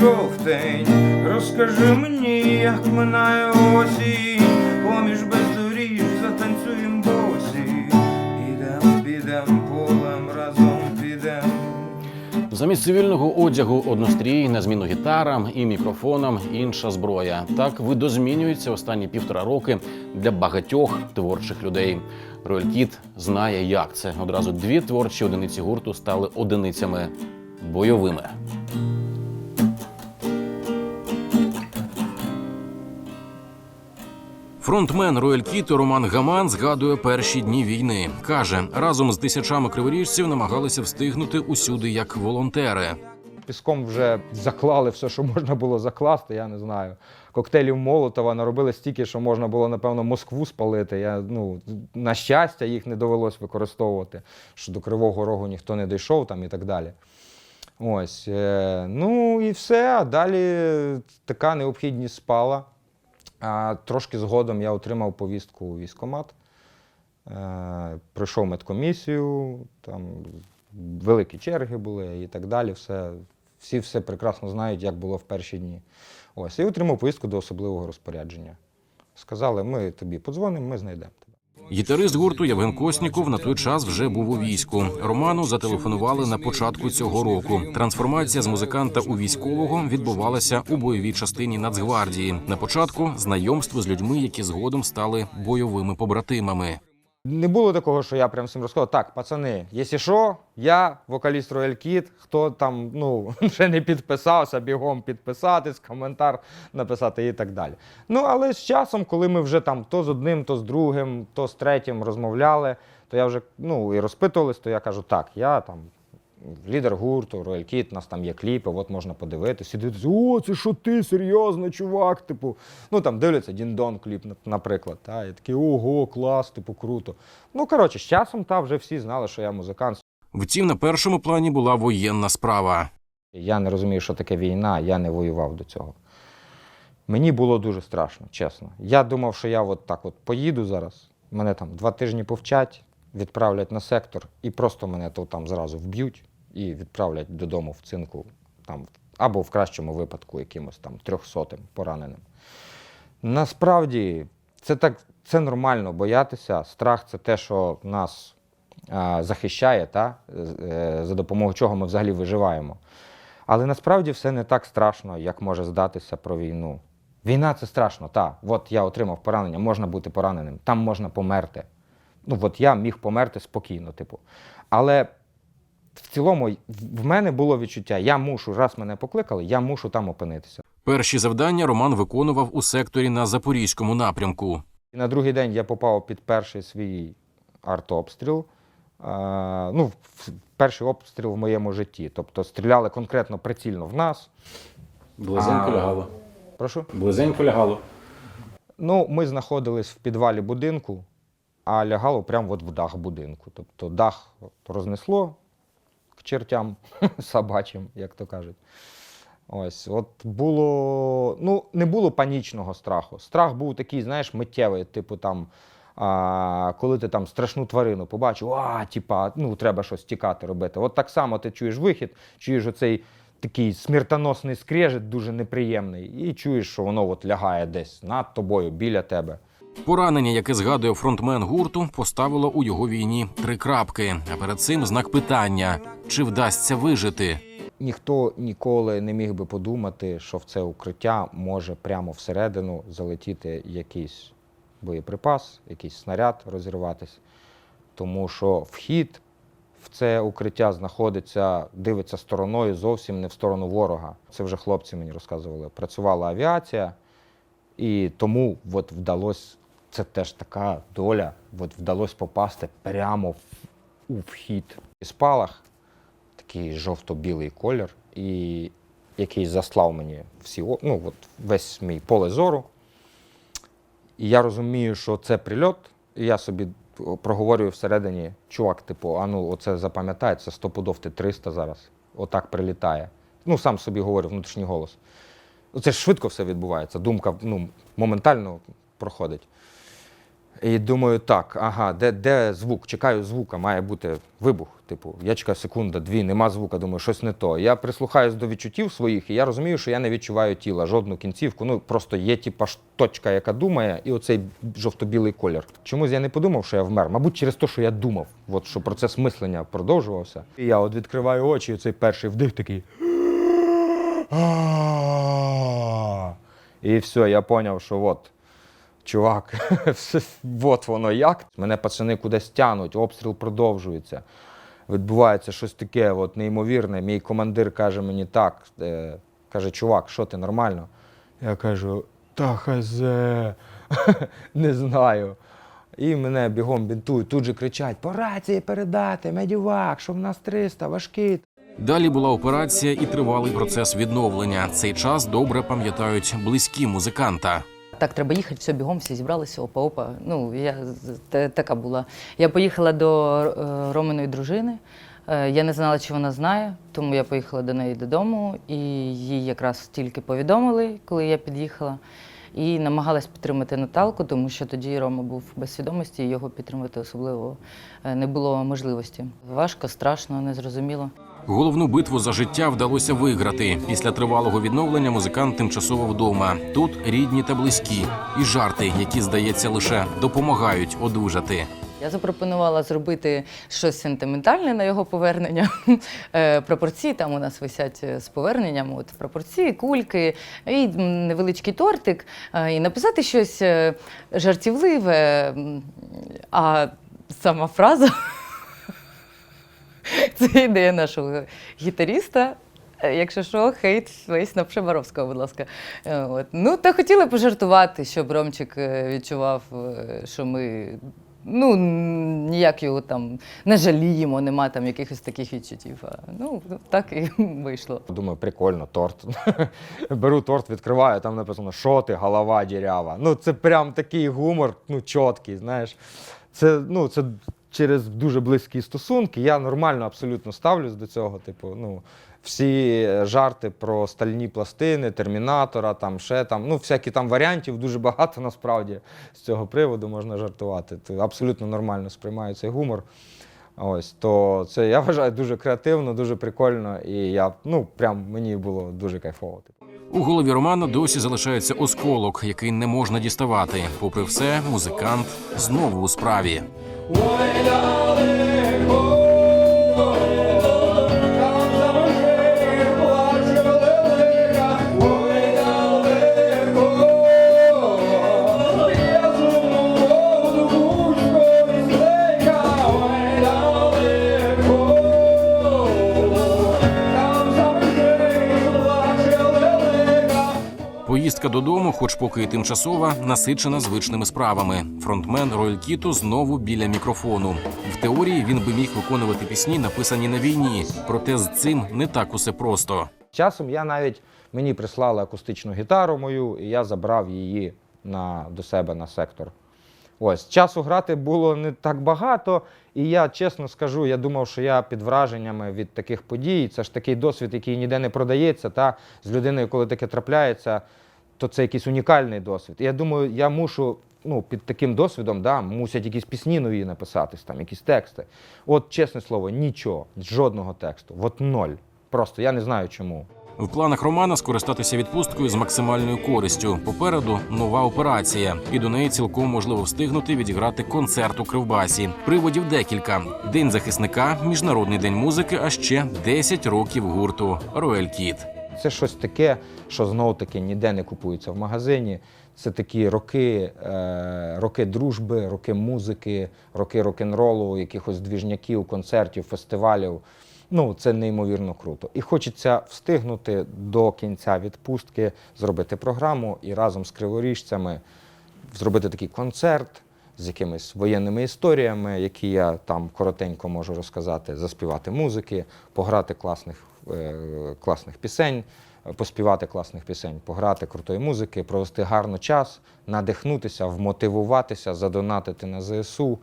жовтень. Розкажи мені, як минає осінь, поміж бездоріж затанцюєм босі. Підем, підем полем, разом підем. Замість цивільного одягу однострій, на зміну гітарам і мікрофонам інша зброя. Так видозмінюється останні півтора роки для багатьох творчих людей. Роялькіт знає, як це. Одразу дві творчі одиниці гурту стали одиницями бойовими. Фронтмен Рояль Кіт Роман Гаман згадує перші дні війни. каже, разом з тисячами криворіжців намагалися встигнути усюди як волонтери. Піском вже заклали все, що можна було закласти, я не знаю. Коктейлів Молотова наробили стільки, що можна було, напевно, Москву спалити. Я, ну, на щастя, їх не довелось використовувати, що до Кривого Рогу ніхто не дійшов там і так далі. Ось. Е, ну і все. А далі така необхідність спала. А трошки згодом я отримав повістку у військкомат. Е, пройшов медкомісію, там великі черги були і так далі. Все, всі все прекрасно знають, як було в перші дні. Ось, і отримав повістку до особливого розпорядження. Сказали, ми тобі подзвонимо, ми знайдемо. Гітарист гурту Євген Косніков на той час вже був у війську. Роману зателефонували на початку цього року. Трансформація з музиканта у військового відбувалася у бойовій частині Нацгвардії. На початку знайомство з людьми, які згодом стали бойовими побратимами. Не було такого, що я прям всім розказав, так, пацани, якщо що, я вокаліст Royal Kid, хто там ну, ще не підписався, бігом підписатись, коментар написати і так далі. Ну, але з часом, коли ми вже там то з одним, то з другим, то з третім розмовляли, то я вже ну, і розпитувались, то я кажу, так, я там лідер гурту, Royal Kid, у нас там є кліпи, от можна подивитися. І дивитися, о, це що ти, серйозно, чувак? Типу, ну там дивляться Діндон кліп, на- наприклад. Та, і такий, ого, клас, типу, круто. Ну, коротше, з часом та вже всі знали, що я музикант. Втім, на першому плані була воєнна справа. Я не розумію, що таке війна, я не воював до цього. Мені було дуже страшно, чесно. Я думав, що я от так от поїду зараз, мене там два тижні повчать, відправлять на сектор, і просто мене то там зразу вб'ють і відправлять додому в цинку, там, або в кращому випадку якимось там трьохсотим пораненим. Насправді, це так це нормально боятися. Страх це те, що нас а, захищає, та? е, за допомогою чого ми взагалі виживаємо. Але насправді все не так страшно, як може здатися про війну. Війна це страшно, так. От я отримав поранення, можна бути пораненим, там можна померти. Ну, от я міг померти спокійно, типу. Але в цілому в мене було відчуття, я мушу, раз мене покликали, я мушу там опинитися. Перші завдання Роман виконував у секторі на запорізькому напрямку. І на другий день я попав під перший свій артобстріл. Е, ну, перший обстріл в моєму житті. Тобто стріляли конкретно прицільно в нас. Близенько А. лягало. Прошу. Близенько лягало. Ну, ми знаходились в підвалі будинку, а лягало прямо от в дах будинку. Тобто дах рознесло к чертям собачим, як то кажуть. Ось, от було. Ну, не було панічного страху. Страх був такий, знаєш, миттєвий, типу там. А, коли ти там страшну тварину побачив, а, типа, ну, треба щось тікати робити. От так само ти чуєш вихід, чуєш оцей такий смертоносний скрежет, дуже неприємний, і чуєш, що воно от лягає десь над тобою, біля тебе. Поранення, яке згадує фронтмен гурту, поставило у його війні три крапки. А перед цим знак питання: чи вдасться вижити? Ніхто ніколи не міг би подумати, що в це укриття може прямо всередину залетіти якийсь боєприпас, якийсь снаряд розірватися. Тому що вхід в це укриття знаходиться, дивиться стороною зовсім не в сторону ворога. Це вже хлопці мені розказували. Працювала авіація, і тому от вдалося, це теж така доля, от вдалося попасти прямо в, у вхід. І спалах такий жовто-білий колір, і який заслав мені всі, ну, от весь мій поле зору. І я розумію, що це прильот, і я собі проговорюю всередині, чувак, типу, а ну оце запам'ятай, це стопудов ти 300 зараз. Отак прилітає. Ну, сам собі говорю, внутрішній голос. Це ж швидко все відбувається, думка ну, моментально проходить. І думаю, так, ага, де, де звук? Чекаю звука, має бути вибух. Типу, я чекаю секунда, дві, нема звука, думаю, щось не то. Я прислухаюсь до відчуттів своїх, і я розумію, що я не відчуваю тіла, жодну кінцівку. Ну просто є типа точка, яка думає, і оцей жовто-білий колір. Чомусь я не подумав, що я вмер. Мабуть, через те, що я думав, от що процес мислення продовжувався. І я от відкриваю очі, і цей перший вдих такий. І все, я зрозумів, що от, чувак, от воно як. Мене пацани кудись тянуть, обстріл продовжується. Відбувається щось таке от, неймовірне. Мій командир каже мені так, е, каже, чувак, що ти нормально? Я кажу, та хазе, не знаю. І мене бігом бінтують, тут же кричать: по рації передати, медівак, що в нас 300, важкий. Далі була операція і тривалий процес відновлення. Цей час добре пам'ятають близькі музиканта. Так, треба їхати, все бігом, всі зібралися, опа-опа. Ну, я та- така була. Я поїхала до е, Роминої дружини. Е, Я не знала, чи вона знає, тому я поїхала до неї додому, і їй якраз тільки повідомили, коли я під'їхала. І намагалась підтримати Наталку, тому що тоді Рома був без свідомості, і його підтримати особливо е, не було можливості. Важко, страшно, незрозуміло. Головну битву за життя вдалося виграти. Після тривалого відновлення музикант тимчасово вдома. Тут рідні та близькі, і жарти, які здається лише допомагають одужати. Я запропонувала зробити щось сентиментальне на його повернення. Е, Пропорції там у нас висять з поверненням. От пропорції, кульки і невеличкий тортик. Е, І написати щось е, жартівливе. А сама фраза це ідея нашого гітаріста. Е, Якщо що, хейт весь на Пшемаровського, будь ласка. Е, От. Ну, та хотіли пожартувати, щоб Ромчик е, відчував, що ми ну, ніяк його там не жаліємо, нема там якихось таких відчуттів. А, ну, так і вийшло. Думаю, прикольно, торт. Беру торт, відкриваю, там написано, що ти, голова дірява. Ну, це прям такий гумор, ну, чіткий, знаєш. Це, ну, це через дуже близькі стосунки. Я нормально абсолютно ставлюсь до цього. Типу, ну, всі жарти про стальні пластини, термінатора, там ще там, ну, всякі там варіантів дуже багато насправді з цього приводу можна жартувати. Ти абсолютно нормально сприймаю цей гумор. Ось, то це я вважаю дуже креативно, дуже прикольно, і я ну прям мені було дуже кайфово. Типу. У голові Романа досі залишається осколок, який не можна діставати. Попри все, музикант знову у справі. Why not? Поїздка додому, хоч поки і тимчасова, насичена звичними справами. Фронтмен Рояль Кіто знову біля мікрофону. В теорії він би міг виконувати пісні, написані на війні. Проте з цим не так усе просто. Часом я навіть мені прислали акустичну гітару мою, і я забрав її на, до себе на сектор. Ось часу грати було не так багато, і я чесно скажу, я думав, що я під враженнями від таких подій. Це ж такий досвід, який ніде не продається. Та з людиною, коли таке трапляється, то це якийсь унікальний досвід. Я думаю, я мушу ну, під таким досвідом да, мусять якісь пісні нові написатись, там, якісь тексти. От, чесне слово, нічого, жодного тексту. От ноль. Просто я не знаю чому. В планах Романа скористатися відпусткою з максимальною користю. Попереду нова операція, і до неї цілком можливо встигнути відіграти концерт у Кривбасі. Приводів декілька: день захисника, міжнародний день музики, а ще 10 років гурту Роель Кіт. Це щось таке, що знову таки ніде не купується в магазині. Це такі роки, е, роки дружби, роки музики, роки рок-н-ролу, якихось двіжняків, концертів, фестивалів. Ну, це неймовірно круто. І хочеться встигнути до кінця відпустки зробити програму і разом з криворіжцями зробити такий концерт з якимись воєнними історіями, які я там коротенько можу розказати, заспівати музики, пограти класних, класних пісень, е, поспівати класних пісень, пограти крутої музики, провести гарно час, надихнутися, вмотивуватися, задонатити на ЗСУ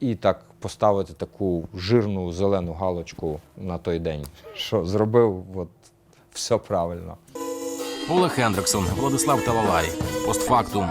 і так поставити таку жирну зелену галочку на той день, що зробив от, все правильно. Олег Хендриксон, Владислав Талалай. Постфактум.